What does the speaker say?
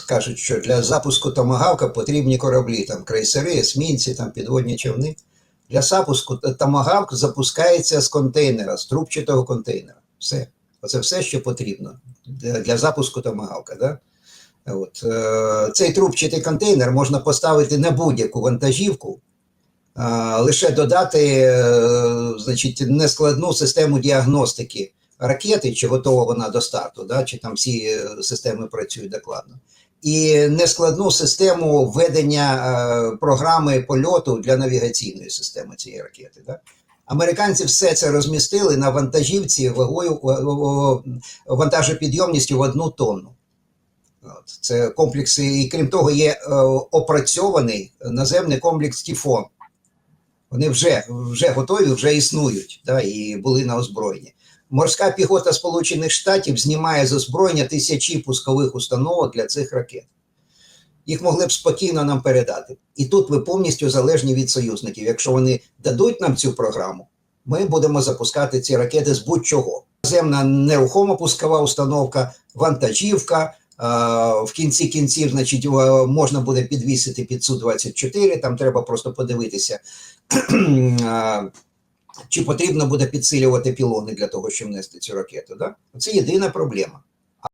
Кажуть, що для запуску томагавка потрібні кораблі, там крейсери, есмінці, там підводні човни. Для запуску томагавк запускається з контейнера, з трубчатого контейнера. Все. Оце все, що потрібно для, для запуску томагавка. Да? От, е, цей трубчатий контейнер можна поставити на будь-яку вантажівку, лише додати е, значить, нескладну систему діагностики ракети, чи готова вона до старту, да, чи там всі е, системи працюють докладно. І нескладну систему ведення е, програми польоту для навігаційної системи цієї ракети. Да. Американці все це розмістили на вантажівці вагою вантажопідйомністю в одну тонну. От. Це комплекси, і крім того, є е, опрацьований наземний комплекс Тіфон. Вони вже, вже готові, вже існують да, і були на озброєнні. Морська піхота Сполучених Штатів знімає з озброєння тисячі пускових установок для цих ракет. Їх могли б спокійно нам передати. І тут ви повністю залежні від союзників. Якщо вони дадуть нам цю програму, ми будемо запускати ці ракети з будь-чого. Наземна нерухома пускова установка, вантажівка. В кінці кінців, значить, можна буде підвісити під Су-24, там треба просто подивитися, чи потрібно буде підсилювати пілони для того, щоб нести цю ракету. Да? Це єдина проблема.